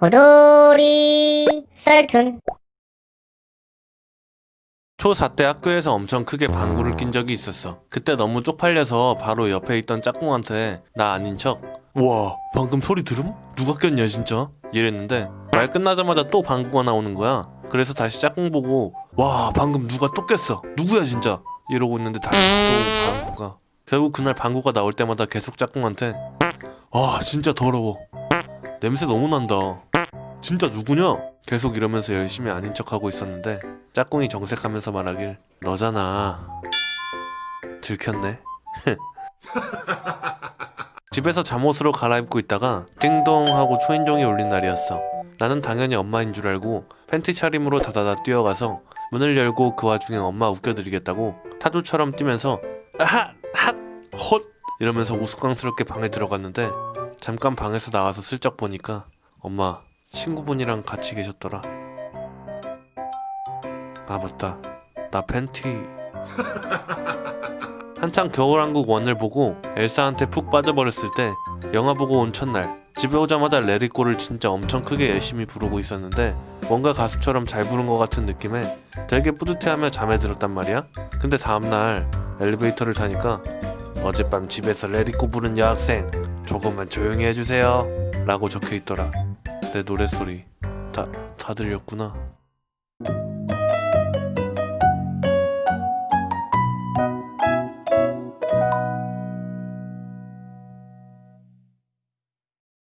호돌이 썰툰 초4 때 학교에서 엄청 크게 방구를 낀 적이 있었어. 그때 너무 쪽팔려서 바로 옆에 있던 짝꿍한테 나 아닌 척. 와, 방금 소리 들음? 누가 꼈냐 진짜? 이랬는데 말 끝나자마자 또 방구가 나오는 거야. 그래서 다시 짝꿍 보고 와, 방금 누가 또 꼈어. 누구야 진짜? 이러고 있는데 다시 또 방구가. 결국 그날 방구가 나올 때마다 계속 짝꿍한테 아, 진짜 더러워. 냄새 너무 난다. 진짜 누구냐? 계속 이러면서 열심히 아닌 척하고 있었는데 짝꿍이 정색하면서 말하길 너잖아. 들켰네. 집에서 잠옷으로 갈아입고 있다가 띵동 하고 초인종이 울린 날이었어. 나는 당연히 엄마인 줄 알고 팬티 차림으로 다다다 뛰어가서 문을 열고 그 와중에 엄마 웃겨드리겠다고 타조처럼 뛰면서 아하! 핫헛! 이러면서 우스꽝스럽게 방에 들어갔는데 잠깐 방에서 나와서 슬쩍 보니까 엄마 친구분이랑 같이 계셨더라. 아 맞다. 나 팬티. 한창 겨울왕국 원을 보고 엘사한테 푹 빠져버렸을 때 영화 보고 온 첫날 집에 오자마자 레리꼬를 진짜 엄청 크게 열심히 부르고 있었는데 뭔가 가수처럼 잘 부른 것 같은 느낌에 되게 뿌듯해하며 잠에 들었단 말이야. 근데 다음날 엘리베이터를 타니까 어젯밤 집에서 레리꼬 부른 여학생 조금만 조용히 해주세요. 라고 적혀있더라. 내 노랫소리 다, 다 들렸구나